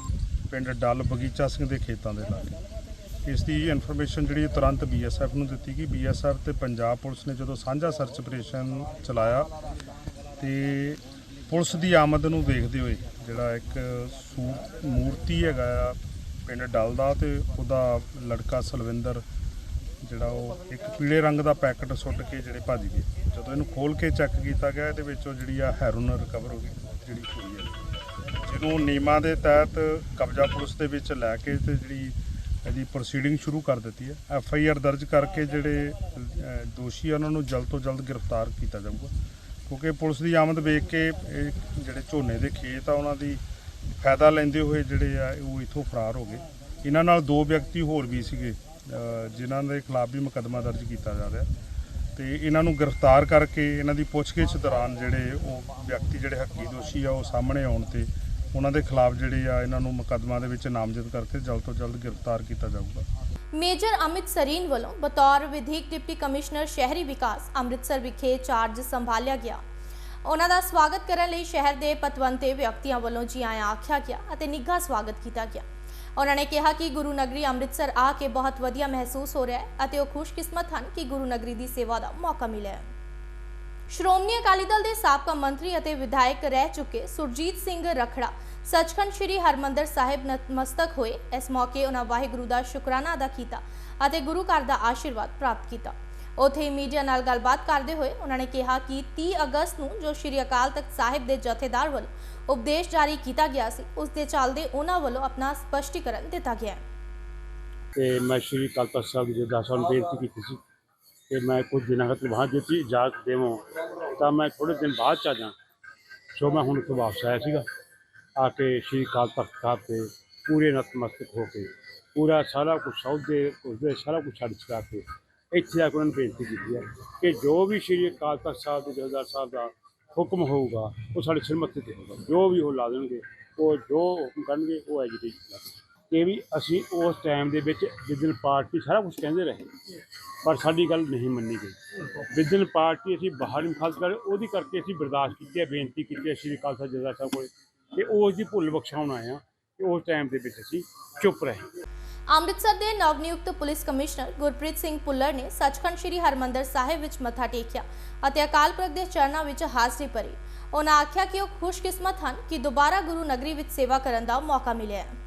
ਪਿੰਡ ਡੱਲ ਬਗੀਚਾ ਸਿੰਘ ਦੇ ਖੇਤਾਂ ਦੇ ਲਾਗੇ। ਇਸ ਦੀ ਇਨਫੋਰਮੇਸ਼ਨ ਜਿਹੜੀ ਤੁਰੰਤ ਬੀਐਸਐਫ ਨੂੰ ਦਿੱਤੀ ਗਈ। ਬੀਐਸਐਫ ਤੇ ਪੰਜਾਬ ਪੁਲਿਸ ਨੇ ਜਦੋਂ ਸਾਂਝਾ ਸਰਚ ਆਪਰੇਸ਼ਨ ਚਲਾਇਆ ਤੇ ਪੁਲਿਸ ਦੀ ਆਮਦ ਨੂੰ ਵੇਖਦੇ ਹੋਏ ਜਿਹੜਾ ਇੱਕ ਸੂ- ਮੂਰਤੀ ਹੈਗਾ ਆ ਪਿੰਡ ਡਲ ਦਾ ਤੇ ਉਹਦਾ ਲੜਕਾ ਸਲਵਿੰਦਰ ਜਿਹੜਾ ਉਹ ਇੱਕ ਪੀਲੇ ਰੰਗ ਦਾ ਪੈਕਟ ਸੁੱਟ ਕੇ ਜਿਹੜੇ ਭੱਜ ਗਏ ਜਦੋਂ ਇਹਨੂੰ ਖੋਲ ਕੇ ਚੈੱਕ ਕੀਤਾ ਗਿਆ, ਇਹਦੇ ਵਿੱਚੋਂ ਜਿਹੜੀ ਆ ਹੈਰੋਨ ਰਿਕਵਰ ਹੋ ਗਈ, ਜਿਹੜੀ ਹੋਈ ਹੈ ਜਿਹਨੂੰ ਨਿਯਮਾਂ ਦੇ ਤਹਿਤ ਕਬਜ਼ਾ ਪੁਲਿਸ ਦੇ ਵਿੱਚ ਲੈ ਕੇ ਤੇ ਜਿਹੜੀ ਇਹਦੀ ਪ੍ਰੋਸੀਡਿੰਗ ਸ਼ੁਰੂ ਕਰ ਦਿੱਤੀ ਹੈ ਐਫ ਆਈ ਆਰ ਦਰਜ ਕਰਕੇ ਜਿਹੜੇ ਦੋਸ਼ੀ ਆ, ਉਹਨਾਂ ਨੂੰ ਜਲਦ ਤੋਂ ਜਲਦ ਗ੍ਰਿਫਤਾਰ ਕੀਤਾ ਜਾਊਗਾ। ਕਿਉਂਕਿ ਪੁਲਿਸ ਦੀ ਆਮਦ ਵੇਖ ਕੇ ਇਹ ਜਿਹੜੇ ਝੋਨੇ ਦੇ ਖੇਤ ਆ, ਉਹਨਾਂ ਦੀ ਫਾਇਦਾ ਲੈਂਦੇ ਹੋਏ ਜਿਹੜੇ ਆ, ਉਹ ਇਥੋਂ ਫਰਾਰ ਹੋ ਗਏ। ਇਹਨਾਂ ਨਾਲ ਦੋ ਵਿਅਕਤੀ ਹੋਰ ਵੀ ਸੀਗੇ। ਜਿਨ੍ਹਾਂ ਦੇ ਖਿਲਾਫ ਵੀ ਮੁਕੱਦਮਾ ਦਰਜ ਕੀਤਾ ਜਾ ਰਿਹਾ ਤੇ ਇਹਨਾਂ ਨੂੰ ਗ੍ਰਿਫਤਾਰ ਕਰਕੇ ਇਹਨਾਂ ਦੀ ਪੁੱਛਗਿੱਛ ਦੌਰਾਨ ਜਿਹੜੇ ਉਹ ਵਿਅਕਤੀ ਜਿਹੜੇ ਹੱਕੀ ਦੋਸ਼ੀ ਆ, ਉਹ ਸਾਹਮਣੇ ਆਉਣ ਤੇ ਉਹਨਾਂ ਦੇ ਖਿਲਾਫ ਜਿਹੜੇ ਆ, ਇਹਨਾਂ ਨੂੰ ਮੁਕੱਦਮਾ ਦੇ ਵਿੱਚ ਨਾਮਜ਼ਦ ਕਰਕੇ ਜਲਦ ਤੋਂ ਜਲਦ ਗ੍ਰਿਫਤਾਰ ਕੀਤਾ ਜਾਊਗਾ। ਮੇਜਰ ਅਮਿਤ ਸਰੀਨ ਵੱਲੋਂ ਬਤੌਰ ਵਿਧੀਕ ਡਿਪਟੀ ਕਮਿਸ਼ਨਰ, ਸ਼ਹਿਰੀ ਵਿਕਾਸ ਅੰਮ੍ਰਿਤਸਰ ਵਿਖੇ ਚਾਰਜ ਸੰਭਾਲਿਆ ਗਿਆ। ਉਹਨਾਂ ਦਾ ਸਵਾਗਤ ਕਰਨ ਲਈ ਸ਼ਹਿਰ ਦੇ ਪਤਵੰਤੇ ਵਿਅਕਤੀਆਂ ਵੱਲੋਂ ਜੀ ਆਇਆਂ ਆਖਿਆ ਗਿਆ ਅਤੇ ਨਿੱਘਾ ਸਵਾਗਤ ਕੀਤਾ ਗਿਆ। ਉਹਨਾਂ ਨੇ ਕਿਹਾ ਕਿ ਗੁਰੂ ਨਗਰੀ ਅੰਮ੍ਰਿਤਸਰ ਆ ਕੇ ਬਹੁਤ ਵਧੀਆ ਮਹਿਸੂਸ ਹੋ ਰਿਹਾ ਹੈ ਅਤੇ ਉਹ ਖੁਸ਼ਕਿਸਮਤ ਹਨ ਕਿ ਗੁਰੂ ਨਗਰੀ ਦੀ ਸੇਵਾ ਦਾ ਮੌਕਾ ਮਿਲਿਆ ਹੈ। ਸ਼੍ਰੋਮਣੀ ਅਕਾਲੀ ਦਲ ਦੇ ਸਾਬਕਾ ਮੰਤਰੀ ਅਤੇ ਵਿਧਾਇਕ ਰਹਿ ਚੁੱਕੇ ਸੁਰਜੀਤ ਸਿੰਘ ਰਖੜਾ ਸੱਚਖੰਡ ਸ੍ਰੀ ਹਰਮੰਦਰ ਸਾਹਿਬ ਨਤਮਸਤਕ ਹੋਏ। ਇਸ ਮੌਕੇ ਉਹਨਾਂ ਵਾਹਿਗੁਰੂ ਦਾ ਸ਼ੁਕਰਾਨਾ ਅਦਾ ਕੀਤਾ ਅਤੇ ਗੁਰੂ ਘਰ ਦਾ ਆਸ਼ੀਰਵਾਦ ਪ੍ਰਾਪਤ ਕੀਤਾ। ਉੱਥੇ ਹੀ ਮੀਡੀਆ ਨਾਲ ਗੱਲਬਾਤ ਕਰਦੇ ਹੋਏ ਉਹਨਾਂ ਨੇ ਕਿਹਾ ਕਿ 30 ਅਗਸਤ ਨੂੰ ਜੋ ਸ੍ਰੀ ਅਕਾਲ ਤਖਤ ਸਾਹਿਬ ਦੇ ਜਥੇਦਾਰ ਵੱਲੋਂ ਉਪਦੇਸ਼ ਜਾਰੀ ਕੀਤਾ ਗਿਆ ਸੀ, ਉਸ ਦੇ ਚੱਲਦੇ ਉਹਨਾਂ ਵੱਲੋਂ ਆਪਣਾ ਸਪਸ਼ਟੀਕਰਨ ਦਿੱਤਾ ਗਿਆ ਹੈ। ਤੇ ਮੈਂ ਸ਼੍ਰੀ ਅਕਾਲ ਤਖਤ ਸਾਹਿਬ ਜੀ ਦਾਸਾਂ ਨੂੰ ਬੇਨਤੀ ਕੀਤੀ ਸੀ ਕਿ ਮੈਂ ਕੁਝ ਦਿਨਾਂ ਤੱਕ ਵਹਾਂ ਦਿੱਤੀ ਇਜਾਜ਼ਤ ਦੇਵੋ। ਤਾਂ ਮੈਂ ਥੋੜੇ ਦਿਨ ਬਾਅਦ ਚ ਆ ਜਾ ਸੋ ਮੈਂ ਹੁਣ ਤੋਂ ਵਾਪਸ ਆਇਆ ਸੀਗਾ, ਆ ਕੇ ਸ਼੍ਰੀ ਅਕਾਲ ਤਖਤ ਸਾਹਿਬ ਤੇ ਪੂਰੇ ਨਤਮਸਤਕ ਹੋ ਕੇ, ਪੂਰਾ ਸਾਰਾ ਕੁਝ ਸੌਦੇ, ਉਸਦੇ ਸਾਰਾ ਕੁਝ ਛੱਡ ਛਡਾ ਕੇ ਇੱਥੇ ਆ ਕੇ ਉਹਨਾਂ ਨੂੰ ਬੇਨਤੀ ਕੀਤੀ ਹੈ ਕਿ ਜੋ ਵੀ ਸ਼੍ਰੀ ਅਕਾਲ ਤਖਤ ਸਾਹਿਬ ਦੇ ਜਥੇਦਾਰ ਸਾਹਿਬ ਦਾ ਹੁਕਮ ਹੋਊਗਾ, ਉਹ ਸਾਡੇ ਸਿਰ ਤੇ ਹੋਊਗਾ। ਜੋ ਵੀ ਉਹ ਲਾ ਦੇਣਗੇ, ਉਹ ਜੋ ਹੁਕਮ ਕਰਨਗੇ, ਉਹ ਐਜੀਟੇਟ ਇਹ ਵੀ ਅਸੀਂ ਉਸ ਟਾਈਮ ਦੇ ਵਿੱਚ ਜਿੱਦਣ ਪਾਰਟੀ ਸਾਰਾ ਕੁਝ ਕਹਿੰਦੇ ਰਹੇ। ਪਰ ਸਾਡੀ ਗੱਲ ਨਹੀਂ ਮੰਨੀ ਗਈ। ਜਿੱਦਣ ਪਾਰਟੀ ਅਸੀਂ ਬਾਹਰ ਮੁਖਾਲਫਤ ਕਰ, ਉਹਦੀ ਕਰਕੇ ਅਸੀਂ ਬਰਦਾਸ਼ਤ ਕੀਤੀ ਹੈ, ਬੇਨਤੀ ਕੀਤੀ ਹੈ ਸ਼੍ਰੀ ਅਕਾਲ ਤਖਤ ਜਥੇਦਾਰ ਸਾਹਿਬ ਕੋਲ ਕਿ ਉਹ ਦੀ ਭੁੱਲ ਬਖਸ਼ਾਉਣ ਆਏ ਹਾਂ ਕਿ ਉਸ ਟਾਈਮ ਦੇ ਵਿੱਚ ਅਸੀਂ ਚੁੱਪ ਰਹੇ ਅੰਮ੍ਰਿਤਸਰ ਦੇ ਨਵਨਿਯੁਕਤ ਪੁਲਿਸ ਕਮਿਸ਼ਨਰ ਗੁਰਪ੍ਰੀਤ ਸਿੰਘ ਪੁੱਲਰ ਨੇ ਸੱਚਖੰਡ ਸ੍ਰੀ ਹਰਮੰਦਰ ਸਾਹਿਬ ਵਿੱਚ ਮੱਥਾ ਟੇਕਿਆ ਅਤੇ ਅਕਾਲ ਪੁਰਖ ਦੇ ਚਰਨਾਂ ਵਿੱਚ ਹਾਜ਼ਰੀ ਭਰੀ। ਉਹਨਾਂ ਆਖਿਆ ਕਿ ਉਹ ਖੁਸ਼ਕਿਸਮਤ ਹਨ ਕਿ ਦੁਬਾਰਾ ਗੁਰੂ ਨਗਰੀ ਵਿੱਚ ਸੇਵਾ ਕਰਨ ਦਾ ਮੌਕਾ ਮਿਲਿਆ ਹੈ।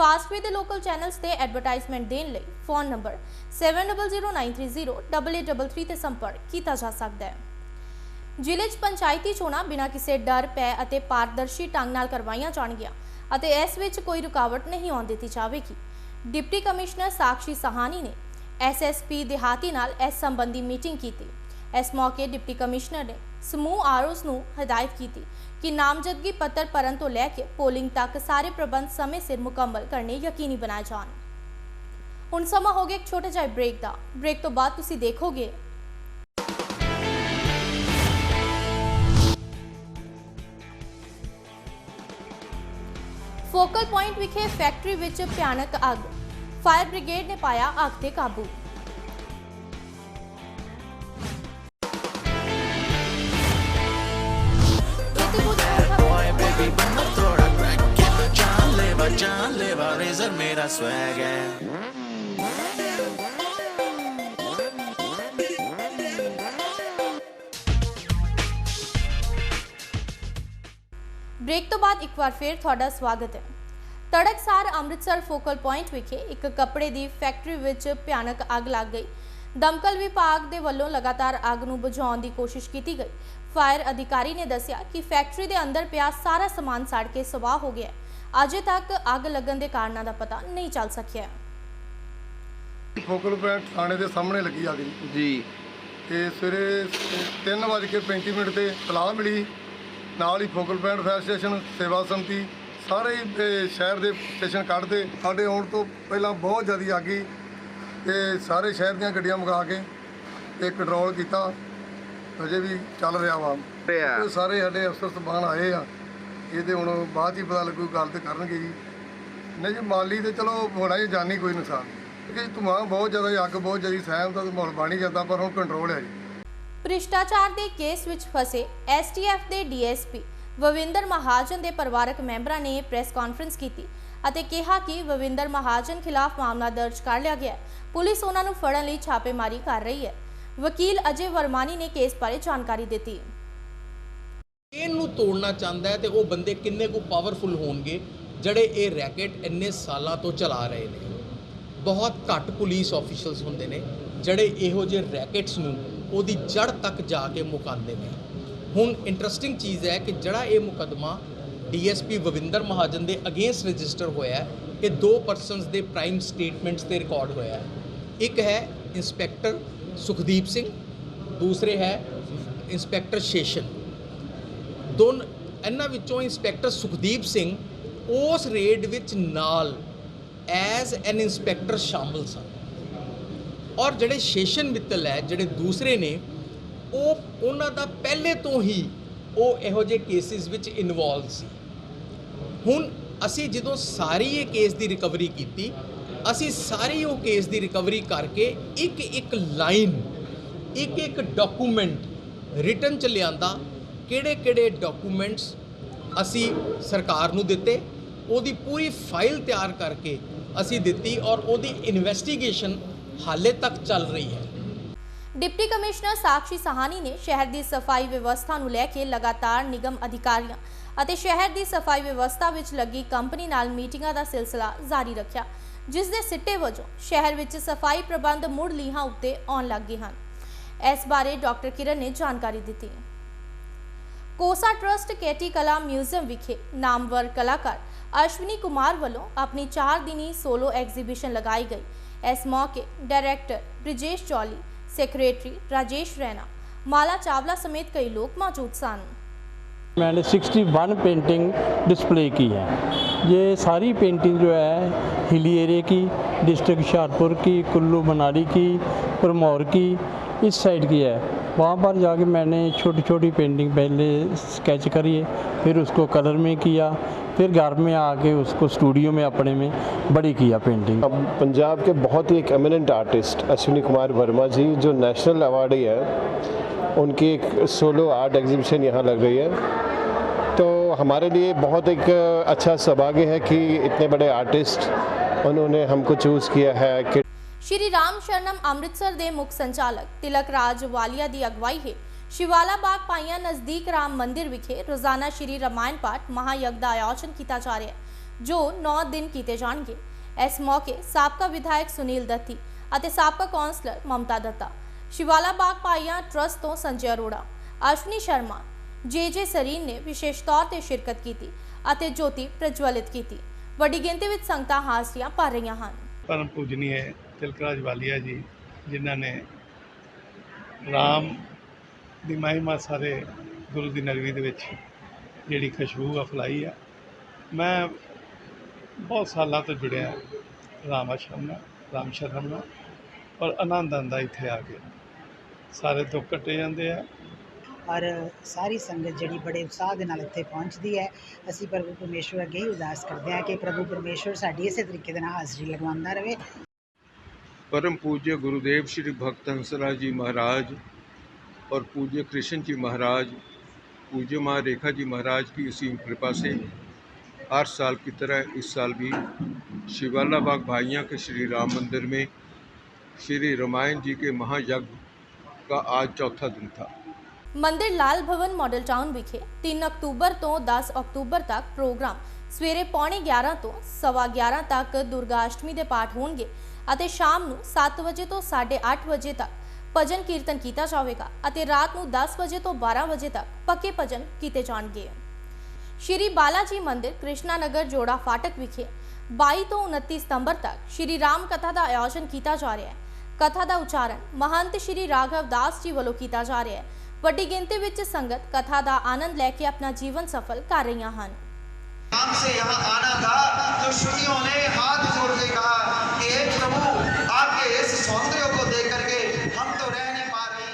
ਫਾਸਟਵੇ ਦੇ ਲੋਕਲ ਚੈਨਲਸ ਤੇ ਐਡਵਰਟਾਈਜ਼ਮੈਂਟ ਦੇਣ ਲਈ ਫੋਨ ਨੰਬਰ 7009308833 ਤੇ ਸੰਪਰਕ ਕੀਤਾ ਜਾ ਸਕਦਾ ਹੈ। ਜ਼ਿਲ੍ਹੇ 'ਚ ਪੰਚਾਇਤੀ ਚੋਣਾਂ ਬਿਨਾਂ ਕਿਸੇ ਡਰ ਪੈ ਅਤੇ ਪਾਰਦਰਸ਼ੀ ਢੰਗ ਨਾਲ ਕਰਵਾਈਆਂ ਜਾਣਗੀਆਂ ਅਤੇ ਇਸ ਵਿੱਚ ਕੋਈ ਰੁਕਾਵਟ ਨਹੀਂ ਆਉਣ ਦਿੱਤੀ ਜਾਵੇਗੀ। ਡਿਪਟੀ ਕਮਿਸ਼ਨਰ ਸਾਕਸ਼ੀ ਸਹਾਨੀ ਨੇ ਐਸਐਸਪੀ ਦਿਹਾਤੀ ਨਾਲ ਇਸ ਸੰਬੰਧੀ ਮੀਟਿੰਗ ਕੀਤੀ। ਇਸ ਮੌਕੇ ਡਿਪਟੀ ਕਮਿਸ਼ਨਰ ਨੇ ਸਮੂਹ ਆਰਓਸ ਨੂੰ ਹਦਾਇਤ ਕੀਤੀ ਕਿ ਨਾਮਜ਼ਦਗੀ ਪੱਤਰ ਭਰਨ ਤੋਂ ਲੈ ਕੇ ਪੋਲਿੰਗ ਤੱਕ ਸਾਰੇ ਪ੍ਰਬੰਧ ਸਮੇਂ ਸਿਰ ਮੁਕੰਮਲ ਕਰਨੇ ਯਕੀਨੀ ਬਣਾਏ ਜਾਣ। ਹੁਣ ਸਮਾਂ ਹੋ ਗਿਆ ਇੱਕ ਛੋਟੇ ਜਿਹੇ ਬ੍ਰੇਕ ਦਾ। ਬ੍ਰੇਕ ਤੋਂ ਬਾਅਦ ਤੁਸੀਂ ਦੇਖੋਗੇ। ਫੋਕਲ ਪੁਆਇੰਟ ਵਿਖੇ ਫੈਕਟਰੀ ਵਿੱਚ ਭਿਆਨਕ ਅੱਗ। ਫਾਇਰ ਬ੍ਰਿਗੇਡ ਨੇ ਪਾਇਆ ਅੱਗ ਤੇ ਕਾਬੂ। जानलेवा जानलेवा रेजर मेरा स्वैग है ਬ੍ਰੇਕ ਤੋਂ ਬਾਅਦ ਇੱਕ ਵਾਰ ਫੇਰ ਤੁਹਾਡਾ ਸਵਾਗਤ ਹੈ ਤੜਕਸਾਰ ਅੰਮ੍ਰਿਤਸਰ ਫੋਕਲ ਪੁਆਇੰਟ ਵਿਖੇ ਇੱਕ ਕੱਪੜੇ ਦੀ ਫੈਕਟਰੀ ਵਿੱਚ ਭਿਆਨਕ ਅੱਗ ਲੱਗ ਗਈ ਦਮਕਲ ਵਿਭਾਗ ਦੇ ਵੱਲੋਂ ਲਗਾਤਾਰ ਅੱਗ ਨੂੰ ਬੁਝਾਉਣ ਦੀ ਕੋਸ਼ਿਸ਼ ਕੀਤੀ ਗਈ ਫਾਇਰ ਅਧਿਕਾਰੀ ਨੇ ਦੱਸਿਆ ਕਿ ਫੈਕਟਰੀ ਦੇ ਅੰਦਰ ਪਿਆ ਸਾਰਾ ਸਮਾਨ ਸੜ ਕੇ ਸਵਾਹ ਹੋ ਗਿਆ ਹੈ ਅਜੇ ਤੱਕ ਅੱਗ ਲੱਗਣ ਦੇ ਕਾਰਨਾਂ ਦਾ ਪਤਾ ਨਹੀਂ ਚੱਲ ਸਕਿਆ। ਫੋਕਲ ਪੁਆਇੰਟ ਥਾਣੇ ਦੇ ਸਾਹਮਣੇ ਲੱਗੀ ਅੱਗ। ਜੀ। ਜੀ ਤੇ ਸਵੇਰੇ 3:35 ਮਿੰਟ ਤੇ ਤਲਾਹ ਮਿਲੀ। ਨਾਲ ਹੀ ਫੋਕਲ ਪੁਆਇੰਟ ਫਾਇਰ ਸਟੇਸ਼ਨ ਸੇਵਾ ਸੰਮਤੀ ਸਾਰੇ ਸ਼ਹਿਰ ਦੇ ਸਟੇਸ਼ਨ ਕੱਢਦੇ। ਸਾਡੇ ਆਉਣ ਤੋਂ ਪਹਿਲਾਂ ਬਹੁਤ ਜ਼ਿਆਦਾ ਅੱਗ ਸੀ। ਤੇ ਸਾਰੇ ਸ਼ਹਿਰ ਦੀਆਂ ਗੱਡੀਆਂ ਮੰਗਾ ਕੇ ਤੇ ਕੰਟਰੋਲ ਕੀਤਾ। ਅਜੇ ਵੀ ਚੱਲ ਰਿਹਾ ਵਾ। ਆ ਸਾਰੇ ਸਾਡੇ ਅਫਸਰ ਸਬਾਨ ਆਏ ਆ। ਇਹ ਤੇ ਹੁਣ ਬਾਅਦ ਹੀ ਪਤਾ ਲੱਗੂ ਗੱਲ ਤੇ ਕਰਨਗੇ ਜੀ। ਨਹੀਂ ਜੀ, ਮਾਲੀ ਤੇ ਚਲੋ ਹੋਣਾ ਹੀ ਜਾਨੀ ਕੋਈ ਨੁਕਸਾਨ। ਕਿਉਂਕਿ ਧੂਆਂ ਬਹੁਤ ਜ਼ਿਆਦਾ ਅੱਗ ਬਹੁਤ ਜ਼ਿਆਦਾ, ਸਹਿਮ ਦਾ ਮਾਹੌਲ ਬਣ ਜਾਂਦਾ, ਪਰ ਹੁਣ ਕੰਟਰੋਲ ਹੈ ਜੀ। ਭ੍ਰਿਸ਼ਟਾਚਾਰ ਦੇ ਕੇਸ ਵਿੱਚ ਫਸੇ ਐਸਟੀਐਫ ਦੇ ਡੀਐਸਪੀ ਵਵਿੰਦਰ ਮਹਾਜਨ ਦੇ ਪਰਿਵਾਰਕ ਮੈਂਬਰਾਂ ਨੇ ਪ੍ਰੈਸ ਕਾਨਫਰੰਸ ਕੀਤੀ ਅਤੇ ਕਿਹਾ ਕਿ ਵਵਿੰਦਰ ਮਹਾਜਨ ਖਿਲਾਫ ਮਾਮਲਾ ਦਰਜ ਕਰ ਲਿਆ ਗਿਆ ਹੈ। ਪੁਲਿਸ ਉਹਨਾਂ ਨੂੰ ਫੜਨ ਲਈ ਛਾਪੇਮਾਰੀ ਕਰ ਰਹੀ ਹੈ। ਵਕੀਲ ਅਜੇ ਵਰਮਾਨੀ ਨੇ ਕੇਸ ਬਾਰੇ ਜਾਣਕਾਰੀ ਦਿੱਤੀ। ਨੂੰ ਤੋੜਨਾ ਚਾਹੁੰਦਾ ਹੈ ਤੇ ਉਹ ਬੰਦੇ ਕਿੰਨੇ ਕੁ ਪਾਵਰਫੁਲ ਹੋਣਗੇ, ਜਿਹੜੇ ਇਹ ਰੈਕੇਟ ਇੰਨੇ ਸਾਲਾਂ ਤੋਂ ਚਲਾ ਰਹੇ ਨੇ। ਬਹੁਤ ਘੱਟ ਪੁਲਿਸ ਆਫੀਸ਼ੀਅਲਸ ਹੁੰਦੇ ਨੇ, ਜਿਹੜੇ ਇਹੋ ਜਿਹੇ ਰੈਕੇਟਸ ਨੂੰ ਉਹਦੀ ਜੜ ਤੱਕ ਜਾ ਕੇ ਮੁਕਾਉਂਦੇ ਨੇ। ਹੁਣ ਇੰਟਰਸਟਿੰਗ ਚੀਜ਼ ਹੈ ਕਿ ਜਿਹੜਾ ਇਹ ਮੁਕਦਮਾ ਡੀਐਸਪੀ ਵਵਿੰਦਰ ਮਹਾਜਨ ਦੇ ਅਗੇਂਸਟ ਰਜਿਸਟਰ ਹੋਇਆ ਹੈ, ਇਹ ਦੋ ਪਰਸਨਸ ਦੇ ਪ੍ਰਾਈਮ ਸਟੇਟਮੈਂਟਸ ਤੇ ਰਿਕਾਰਡ ਹੋਇਆ ਹੈ। ਇੱਕ ਹੈ ਇੰਸਪੈਕਟਰ ਸੁਖਦੀਪ ਸਿੰਘ, ਦੂਸਰੇ ਹੈ ਇੰਸਪੈਕਟਰ ਸ਼ੇਸ਼ਨ। ਦੋਨ ਇਹਨਾਂ ਵਿੱਚੋਂ ਇੰਸਪੈਕਟਰ ਸੁਖਦੀਪ ਸਿੰਘ ਉਸ ਰੇਡ ਵਿੱਚ ਨਾਲ ਐਜ਼ ਐਨ ਇੰਸਪੈਕਟਰ ਸ਼ਾਮਲ ਸਨ। ਔਰ ਜਿਹੜੇ ਸ਼ੇਸ਼ਨ ਮਿੱਤਲ ਹੈ, ਜਿਹੜੇ ਦੂਸਰੇ ਨੇ, ਉਹ ਉਹਨਾਂ ਦਾ ਪਹਿਲੇ ਤੋਂ ਹੀ ਉਹ ਇਹੋ ਜਿਹੇ ਕੇਸਿਸ ਵਿੱਚ ਇਨਵੋਲਵ ਸੀ। ਹੁਣ ਅਸੀਂ ਜਦੋਂ ਸਾਰੀ ਇਹ ਕੇਸ ਦੀ ਰਿਕਵਰੀ ਕੀਤੀ, ਅਸੀਂ ਸਾਰੀ ਉਹ ਕੇਸ ਦੀ ਰਿਕਵਰੀ ਕਰਕੇ ਇੱਕ ਇੱਕ ਲਾਈਨ ਇੱਕ ਇੱਕ ਡਾਕੂਮੈਂਟ ਰਿਟਰਨ ਚ ਲਿਆਂਦਾ ਕਿਹੜੇ ਕਿਹੜੇ ਡਾਕੂਮੈਂਟਸ ਅਸੀਂ ਸਰਕਾਰ ਨੂੰ ਦਿੱਤੇ, ਉਹਦੀ ਪੂਰੀ ਫਾਈਲ ਤਿਆਰ ਕਰਕੇ ਅਸੀਂ ਦਿੱਤੀ ਔਰ ਉਹਦੀ ਇਨਵੈਸਟੀਗੇਸ਼ਨ ਹਾਲੇ ਤੱਕ ਚੱਲ ਰਹੀ ਹੈ। ਡਿਪਟੀ ਕਮਿਸ਼ਨਰ ਸਾਕਸ਼ੀ ਸਹਾਨੀ ਨੇ ਸ਼ਹਿਰ ਦੀ ਸਫ਼ਾਈ ਵਿਵਸਥਾ ਨੂੰ ਲੈ ਕੇ ਲਗਾਤਾਰ ਨਿਗਮ ਅਧਿਕਾਰੀਆਂ ਅਤੇ ਸ਼ਹਿਰ ਦੀ ਸਫ਼ਾਈ ਵਿਵਸਥਾ ਵਿੱਚ ਲੱਗੀ ਕੰਪਨੀ ਨਾਲ ਮੀਟਿੰਗਾਂ ਦਾ ਸਿਲਸਿਲਾ ਜਾਰੀ ਰੱਖਿਆ, ਜਿਸ ਦੇ ਸਿੱਟੇ ਵਜੋਂ ਸ਼ਹਿਰ ਵਿੱਚ ਸਫ਼ਾਈ ਪ੍ਰਬੰਧ ਮੁੜ ਲੀਹਾਂ ਉੱਤੇ ਆਉਣ ਲੱਗੇ ਹਨ। ਇਸ ਬਾਰੇ ਡਾਕਟਰ ਕਿਰਨ ਨੇ ਜਾਣਕਾਰੀ ਦਿੱਤੀ। कोसा ट्रस्ट, कैटी कला म्यूज़ियम विखे नामवर कलाकार अश्विनी कुमार वालों अपनी चार दिनी सोलो एग्जीबिशन लगाई गई। इस मौके डायरेक्टर ब्रिजेश चौली, सेक्रेटरी राजेश रैना, माला चावला समेत कई लोग मौजूद सन। मैंने 61 पेंटिंग डिस्प्ले की है। ये सारी पेंटिंग जो है हिली एरिए की, डिस्ट्रिक्ट हुशियारपुर की, कुल्लू मनाली की, परमौर की, इस साइड की है। वहाँ पर जाके मैंने छोटी छोटी पेंटिंग पहले स्केच करी है, फिर उसको कलर में किया, फिर घर में आके उसको स्टूडियो में अपने में बड़ी किया पेंटिंग अब पंजाब के बहुत ही एक एमिनेंट आर्टिस्ट अश्विनी कुमार वर्मा जी, जो नेशनल अवार्डी है उनकी एक सोलो आर्ट एग्जीबिशन यहाँ लग रही है। तो हमारे लिए बहुत एक अच्छा सौभाग्य है कि इतने बड़े आर्टिस्ट उन्होंने हमको चूज़ किया है कि ਸ਼੍ਰੀ ਰਾਮ ਸ਼ਰਨਮ ਅੰਮ੍ਰਿਤਸਰ ਦੇ ਮੁੱਖ ਸੰਚਾਲਕ ਤਿਲਕ ਰਾਜ ਵਾਲੀਆ ਦੀ ਅਗਵਾਈ ਹੇਠ ਸ਼ਿਵਾਲਾ ਬਾਗ ਪਾਈਆਂ ਨਜ਼ਦੀਕ ਰਾਮ ਮੰਦਿਰ ਵਿਖੇ ਰੋਜ਼ਾਨਾ ਸ਼੍ਰੀ ਰਮਾਇਣ ਪਾਠ ਮਹਾਯਗ ਦਾ ਆਯੋਜਨ ਕੀਤਾ ਜਾ ਰਿਹਾ ਹੈ, ਜੋ 9 ਦਿਨ ਕੀਤੇ ਜਾਣਗੇ। ਇਸ ਮੌਕੇ ਸਾਬਕਾ ਵਿਧਾਇਕ ਸੁਨੀਲ ਦੱਤੀ ਅਤੇ ਸਾਬਕਾ ਕੌਂਸਲਰ ਮਮਤਾ ਦੱਤਾ। ਸ਼ਿਵਾਲਾ ਬਾਗ ਪਾਈਆਂ ਟਰਸਟ ਤੋਂ ਸੰਜੇ ਅਰੋੜਾ, ਅਸ਼ਵਨੀ ਸ਼ਰਮਾ, ਜੇ ਜੇ ਸਰੀਨ ਨੇ ਵਿਸ਼ੇਸ਼ ਤੌਰ ਤੇ ਸ਼ਿਰਕਤ ਕੀਤੀ ਅਤੇ ਜੋਤੀ ਪ੍ਰਜਵਲਿਤ ਕੀਤੀ। ਵੱਡੀ ਗਿਣਤੀ ਵਿੱਚ ਸੰਗਤਾਂ ਹਾਜ਼ਰੀਆਂ ਭਰ ਰਹੀਆਂ ਹਨ। ਪਰਮ ਪੂਜਨੀਏ ਤਿਲਕਰਾਜ ਵਾਲੀਆ ਜੀ, ਜਿਨ੍ਹਾਂ ਨੇ ਰਾਮ ਦੀ ਮਹਿਮਾ ਸਾਰੇ ਗੁਰੂ ਦੀ ਨਗਰੀ ਦੇ ਵਿੱਚ ਜਿਹੜੀ ਖੁਸ਼ਬੂ ਆ ਫੈਲਾਈ ਆ। ਮੈਂ ਬਹੁਤ ਸਾਲਾਂ ਤੋਂ ਜੁੜਿਆ ਰਾਮ ਆਸ਼ਰਮ ਨਾਲ, ਰਾਮ ਸ਼ਰਮ ਨਾਲ ਔਰ ਆਨੰਦ ਆਉਂਦਾ ਇੱਥੇ ਆ ਕੇ। ਸਾਰੇ ਦੁੱਖ ਕੱਟੇ ਜਾਂਦੇ ਆ। ਔਰ ਸਾਰੀ ਸੰਗਤ ਜਿਹੜੀ ਬੜੇ ਉਤਸ਼ਾਹ ਦੇ ਨਾਲ ਇੱਥੇ ਪਹੁੰਚਦੀ ਹੈ। ਅਸੀਂ ਪ੍ਰਭੂ ਪਰਮੇਸ਼ਵਰ ਅੱਗੇ ਹੀ ਉਦਾਸ ਕਰਦੇ ਹਾਂ ਕਿ ਪ੍ਰਭੂ ਪਰਮੇਸ਼ਵਰ ਸਾਡੀ ਇਸੇ ਤਰੀਕੇ ਦੇ ਨਾਲ ਹਾਜ਼ਰੀ ਲਗਵਾਉਂਦਾ ਰਹੇ। परम पूज्य गुरुदेव श्री भक्त हंसराज जी महाराज और पूज्य कृष्ण जी महाराज पूज्य माँ रेखा जी महाराज की असीम कृपा से हर साल की तरह इस साल भी शिवाला बाग भाइयाँ के श्री राम मंदिर में श्री रामायण जी के महायज्ञ का आज चौथा दिन था ਮੰਦਿਰ ਲਾਲ ਭਵਨ ਮਾਡਲ ਟਾਊਨ ਵਿਖੇ 3 ਅਕਤੂਬਰ ਤੋਂ 10 ਅਕਤੂਬਰ ਤੱਕ ਪ੍ਰੋਗਰਾਮ ਸਵੇਰੇ ਪੌਣੇ 11 ਤੋਂ ਸਵਾ 11 ਤੱਕ ਦੁਰਗਾ ਅਸ਼ਟਮੀ ਦੇ ਪਾਠ ਹੋਣਗੇ ਅਤੇ ਸ਼ਾਮ ਨੂੰ 7 ਵਜੇ ਤੋਂ 8:30 ਵਜੇ ਤੱਕ ਭਜਨ ਕੀਰਤਨ ਕੀਤਾ ਜਾਵੇਗਾ ਅਤੇ ਰਾਤ ਨੂੰ 10 ਵਜੇ ਤੋਂ 12 ਵਜੇ ਤੱਕ ਪੱਕੇ ਭਜਨ ਕੀਤੇ ਜਾਣਗੇ। ਸ਼੍ਰੀ ਬਾਲਾਜੀ ਮੰਦਿਰ ਕ੍ਰਿਸ਼ਨਾ ਨਗਰ ਜੋੜਾ ਫਾਟਕ ਵਿਖੇ 22 ਤੋਂ 29 ਸਤੰਬਰ ਤੱਕ ਸ਼੍ਰੀ ਰਾਮ ਕਥਾ ਦਾ ਆਯੋਜਨ ਕੀਤਾ ਜਾ ਰਿਹਾ ਹੈ। ਕਥਾ ਦਾ ਉਚਾਰਨ ਮਹੰਤ ਸ਼੍ਰੀ ਰਾਘਵ ਦਾਸ ਜੀ ਵੱਲੋਂ ਕੀਤਾ ਜਾ ਰਿਹਾ ਹੈ। ਵੱਡੀ ਗਿਣਤੀ ਵਿੱਚ ਸੰਗਤ ਕਥਾ ਦਾ ਆਨੰਦ ਲੈ ਕੇ ਆਪਣਾ ਜੀਵਨ ਸਫਲ ਕਰ ਰਹੀਆਂ ਹਨ। राम से यहाँ आना था तो श्रुतियों ने हाथ जोड़ के कहा कि हे प्रभु आपके इस सौंदर्य को देख करके हम तो रह नहीं पा रहे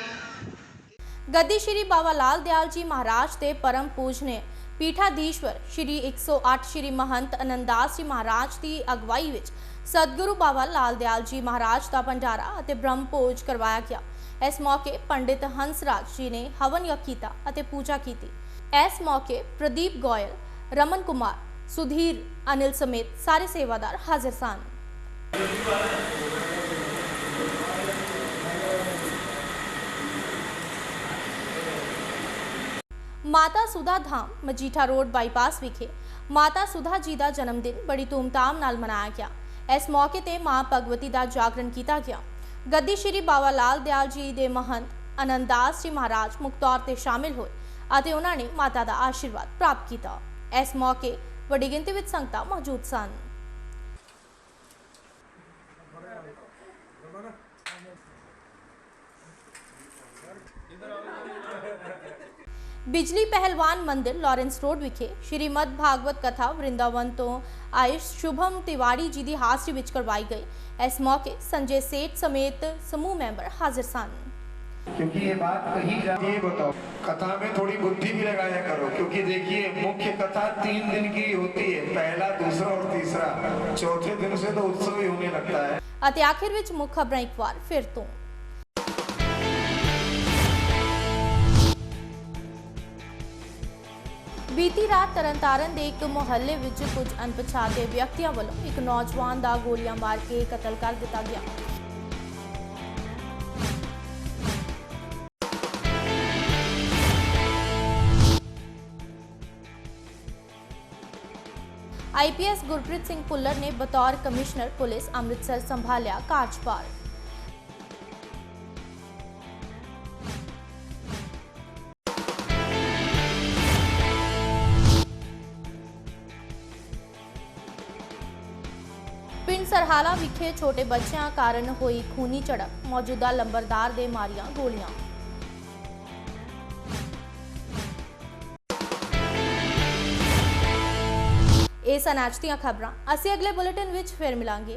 ਗੱਦੀ ਸ਼੍ਰੀ ਬਾਬਾ ਲਾਲ ਦਿਆਲ ਜੀ ਮਹਾਰਾਜ ਦੇ ਪਰਮ ਪੂਜਨੇ ਪੀਠਾਧੀਸ਼ਵਰ ਸ਼੍ਰੀ 108 ਸ਼੍ਰੀ ਮਹੰਤ ਅਨੰਦਾਸ ਜੀ ਮਹਾਰਾਜ ਦੀ ਅਗਵਾਈ ਵਿੱਚ ਸਤਿਗੁਰੂ ਬਾਬਾ ਲਾਲ ਦਿਆਲ ਜੀ ਮਹਾਰਾਜ ਦਾ ਭੰਡਾਰਾ ਅਤੇ ਬ੍ਰਹਮ ਭੋਜ ਕਰਵਾਇਆ ਗਿਆ ਇਸ ਮੌਕੇ ਪੰਡਿਤ ਹੰਸਰਾਜ ਜੀ ਨੇ ਹਵਨ ਯੱਗ ਕੀਤਾ ਅਤੇ ਪੂਜਾ ਕੀਤੀ ਇਸ ਮੌਕੇ ਪ੍ਰਦੀਪ ਗੋਇਲ ਰਮਨ ਕੁਮਾਰ, ਸੁਧੀਰ, ਅਨਿਲ ਸਮੇਤ ਸਾਰੇ ਸੇਵਾਦਾਰ ਹਾਜ਼ਰ ਸਨ। ਮਾਤਾ ਸੁਧਾ ਧਾਮ, ਮਜੀਠਾ ਰੋਡ ਬਾਈਪਾਸ ਵਿਖੇ ਮਾਤਾ ਸੁਧਾ ਜੀ ਦਾ ਜਨਮ ਦਿਨ ਬੜੀ ਧੂਮਧਾਮ ਨਾਲ ਮਨਾਇਆ ਗਿਆ। ਇਸ ਮੌਕੇ ਤੇ ਮਾਂ ਭਗਵਤੀ ਦਾ ਜਾਗਰਣ ਕੀਤਾ ਗਿਆ। ਗੱਦੀ ਸ਼੍ਰੀ ਬਾਬਾ ਲਾਲ ਦਿਆਲ ਜੀ ਦੇ ਮਹੰਤ ਅਨੰਦਾਸ ਜੀ ਮਹਾਰਾਜ ਮੁੱਖ ਤੌਰ ਤੇ ਸ਼ਾਮਿਲ ਹੋਏ ਅਤੇ ਉਹਨਾਂ ਨੇ ਮਾਤਾ ਦਾ ਆਸ਼ੀਰਵਾਦ ਪ੍ਰਾਪਤ ਕੀਤਾ। ਇਸ ਮੌਕੇ ਵੱਡੀ ਗਿਣਤੀ ਵਿੱਚ ਸੰਗਤਾਂ ਮੌਜੂਦ ਸਨ। ਬਿਜਲੀ ਪਹਿਲਵਾਨ ਮੰਦਿਰ ਲਾਰੈਂਸ ਰੋਡ ਵਿਖੇ ਸ਼੍ਰੀ ਮਦ ਭਾਗਵਤ ਕਥਾ ਵਰਿੰਦਾਵਨ ਤੋਂ ਆਏ ਸ਼ੁਭਮ ਤਿਵਾੜੀ ਜੀ ਦੀ ਹਾਜ਼ਰੀ ਵਿੱਚ ਕਰਵਾਈ ਗਈ। ਇਸ ਮੌਕੇ ਸੰਜੇ ਸੇਠ ਸਮੇਤ ਸਮੂਹ ਮੈਂਬਰ ਹਾਜ਼ਰ ਸਨ। क्योंकि ये बात कही जा ये बताओ कथा में थोड़ी बुद्धि भी लगाया करो क्योंकि देखिए मुख्य कथा तीन दिन की होती है पहला दूसरा और तीसरा चौथे दिन से तो उत्सव ही होने लगता है ਅਤੇ ਆਖਿਰ ਵਿੱਚ ਮੁੱਖ ਖਬਰਾਂ ਇੱਕ ਵਾਰ ਫਿਰ ਤੋਂ ਬੀਤੀ ਰਾਤ ਤਰਨਤਾਰਨ ਦੇ ਇੱਕ ਮੁਹੱਲੇ ਵਿੱਚ ਕੁਝ ਅਣਪਛਾਤੇ ਵਿਅਕਤੀਆਂ ਵੱਲੋਂ ਇੱਕ ਨੌਜਵਾਨ ਦਾ ਗੋਲੀਆਂ ਮਾਰ ਕੇ ਕਤਲ ਕਰ ਦਿੱਤਾ ਗਿਆ ਆਈਪੀਐਸ ਗੁਰਪ੍ਰੀਤ ਸਿੰਘ ਭੁੱਲਰ ਨੇ ਬਤੌਰ ਕਮਿਸ਼ਨਰ ਪੁਲਿਸ ਅੰਮ੍ਰਿਤਸਰ ਸੰਭਾਲਿਆ ਕਾਰਜਭਾਰ ਪਿੰਡ ਸਰਹਾਲਾ ਵਿਖੇ ਛੋਟੇ ਬੱਚਿਆਂ ਕਾਰਨ ਹੋਈ ਖੂਨੀ ਝੜਪ ਮੌਜੂਦਾ ਲੰਬਰਦਾਰ ਦੇ ਮਾਰੀਆਂ ਗੋਲੀਆਂ ਇਹ ਸਨ ਅੱਜ ਦੀਆਂ ਖਬਰਾਂ। ਅਸੀਂ ਅਗਲੇ ਬੁਲੇਟਿਨ ਵਿੱਚ ਫਿਰ ਮਿਲਾਂਗੇ।